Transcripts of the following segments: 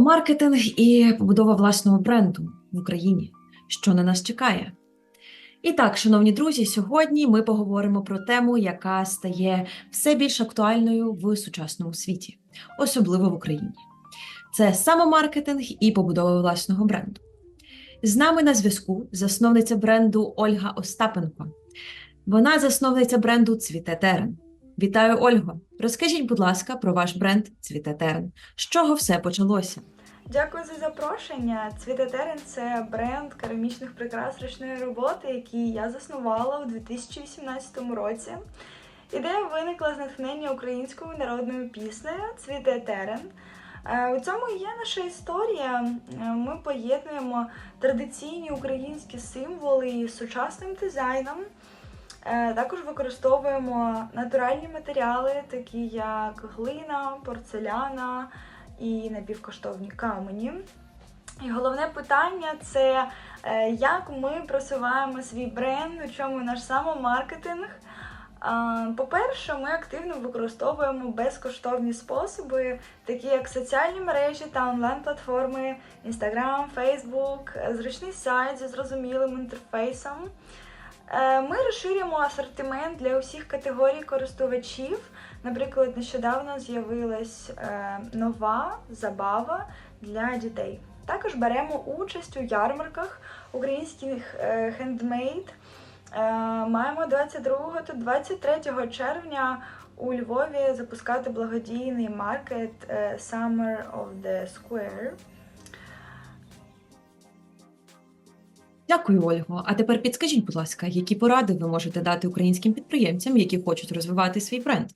маркетинг і побудова власного бренду в Україні, що на нас чекає. І так, шановні друзі, сьогодні ми поговоримо про тему, яка стає все більш актуальною в сучасному світі, особливо в Україні. Це самомаркетинг і побудова власного бренду. З нами на зв'язку засновниця бренду Ольга Остапенко. Вона засновниця бренду Цвіте Терен. Вітаю, Ольго! Розкажіть, будь ласка, про ваш бренд Цвіте Терен. З чого все почалося? Дякую за запрошення. Цвіте Терен це бренд керамічних прикрас ручної роботи, який я заснувала у 2018 році. Ідея виникла з натхнення українською народною піснею Цвіте Терен. Е, У цьому є наша історія. Е, Ми поєднуємо традиційні українські символи з сучасним дизайном. Е, Також використовуємо натуральні матеріали, такі як глина, порцеляна і напівкоштовні камені. І головне питання це е, як ми просуваємо свій бренд, у чому наш самомаркетинг. По-перше, ми активно використовуємо безкоштовні способи, такі як соціальні мережі та онлайн-платформи, Instagram, Facebook, зручний сайт зі зрозумілим інтерфейсом. Е, Ми розширюємо асортимент для усіх категорій користувачів. Наприклад, нещодавно з'явилась е, нова забава для дітей. Також беремо участь у ярмарках українських е, хендмейд. Маємо 22 та 23 червня у Львові запускати благодійний маркет Summer of the Square. Дякую, Ольго. А тепер підскажіть, будь ласка, які поради ви можете дати українським підприємцям, які хочуть розвивати свій бренд?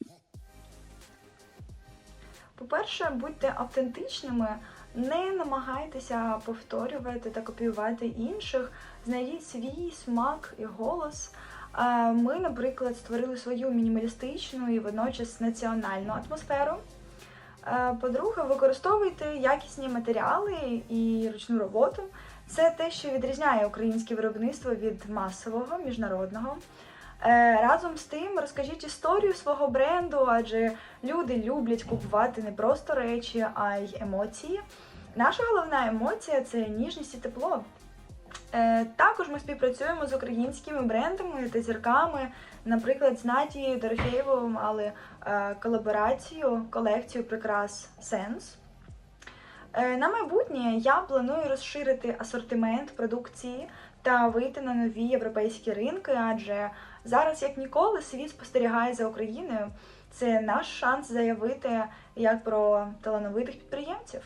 По-перше, будьте автентичними, не намагайтеся повторювати та копіювати інших, знайдіть свій смак і голос. Е, Ми, наприклад, створили свою мінімалістичну і водночас національну атмосферу. Е, По-друге, використовуйте якісні матеріали і ручну роботу. Це те, що відрізняє українське виробництво від масового міжнародного. Е, Разом з тим розкажіть історію свого бренду, адже люди люблять купувати не просто речі, а й емоції. Наша головна емоція це ніжність і тепло. Е, Також ми співпрацюємо з українськими брендами та зірками. Наприклад, з Надією Дорофєєвою мали е, колаборацію, колекцію прикрас Сенс. Е, На майбутнє я планую розширити асортимент продукції та вийти на нові європейські ринки, адже зараз, як ніколи, світ спостерігає за Україною. Це наш шанс заявити як про талановитих підприємців.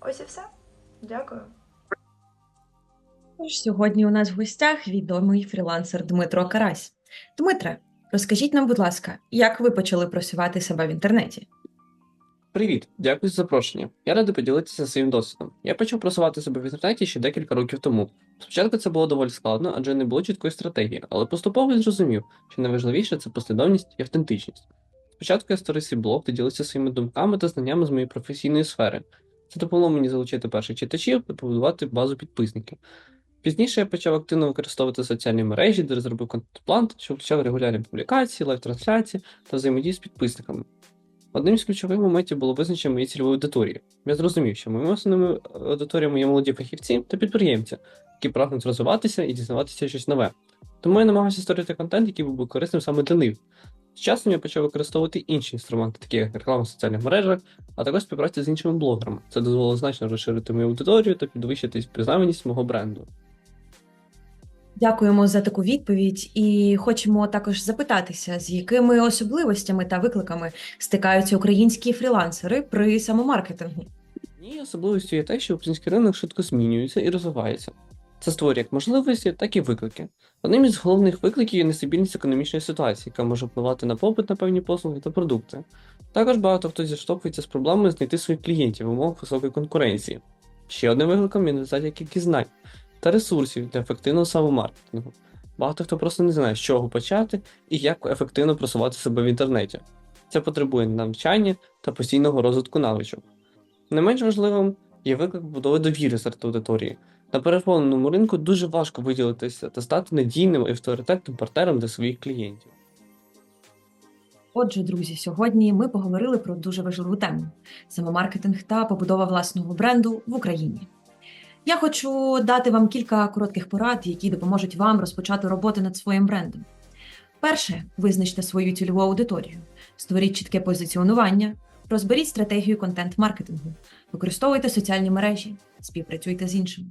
Ось і все. Дякую. Сьогодні у нас в гостях відомий фрілансер Дмитро Карась. Дмитре, розкажіть нам, будь ласка, як ви почали просувати себе в інтернеті? Привіт, дякую за запрошення. Я радий поділитися своїм досвідом. Я почав просувати себе в інтернеті ще декілька років тому. Спочатку це було доволі складно, адже не було чіткої стратегії, але поступово зрозумів, що найважливіше це послідовність і автентичність. Спочатку я створив свій блог та ділився своїми думками та знаннями з моєї професійної сфери. Це допомогло мені залучити перших читачів та побудувати базу підписників. Пізніше я почав активно використовувати соціальні мережі, де розробив контент-план, що включав регулярні публікації, лайв-трансляції та взаємодію з підписниками. Одним з ключових моментів було визначення моєї цільової аудиторії. Я зрозумів, що моїми основними аудиторіями є молоді фахівці та підприємці, які прагнуть розвиватися і дізнаватися щось нове. Тому я намагався створити контент, який був би корисним саме для них. З часом я почав використовувати інші інструменти, такі як реклама в соціальних мережах, а також співпраця з іншими блогерами. Це дозволило значно розширити мою аудиторію та підвищити впізнаваність мого бренду. Дякуємо за таку відповідь і хочемо також запитатися, з якими особливостями та викликами стикаються українські фрілансери при самомаркетингу. Однією особливістю є те, що український ринок швидко змінюється і розвивається. Це створює як можливості, так і виклики. Одним із головних викликів є нестабільність економічної ситуації, яка може впливати на попит на певні послуги та продукти. Також багато хто зіштовхується з проблемою знайти своїх клієнтів в умовах високої конкуренції. Ще одним викликом є недостатня кількість знань та ресурсів для ефективного самомаркетингу. Багато хто просто не знає, з чого почати і як ефективно просувати себе в інтернеті. Це потребує навчання та постійного розвитку навичок. Не менш важливим є виклик побудови довіри серед аудиторії. На переповненому ринку дуже важко виділитися та стати надійним і авторитетним партнером для своїх клієнтів. Отже, друзі, сьогодні ми поговорили про дуже важливу тему: самомаркетинг та побудова власного бренду в Україні. Я хочу дати вам кілька коротких порад, які допоможуть вам розпочати роботу над своїм брендом. Перше, визначте свою цільову аудиторію, створіть чітке позиціонування, розберіть стратегію контент-маркетингу, використовуйте соціальні мережі, співпрацюйте з іншими.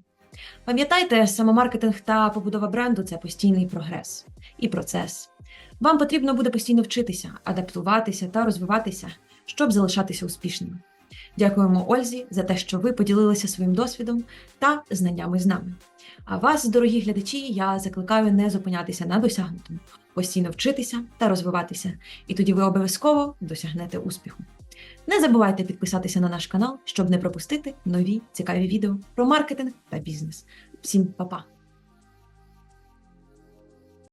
Пам'ятайте, самомаркетинг та побудова бренду це постійний прогрес і процес. Вам потрібно буде постійно вчитися, адаптуватися та розвиватися, щоб залишатися успішними. Дякуємо Ользі за те, що ви поділилися своїм досвідом та знаннями з нами. А вас, дорогі глядачі, я закликаю не зупинятися на досягнутому, постійно вчитися та розвиватися, і тоді ви обов'язково досягнете успіху. Не забувайте підписатися на наш канал, щоб не пропустити нові цікаві відео про маркетинг та бізнес. Всім па-па!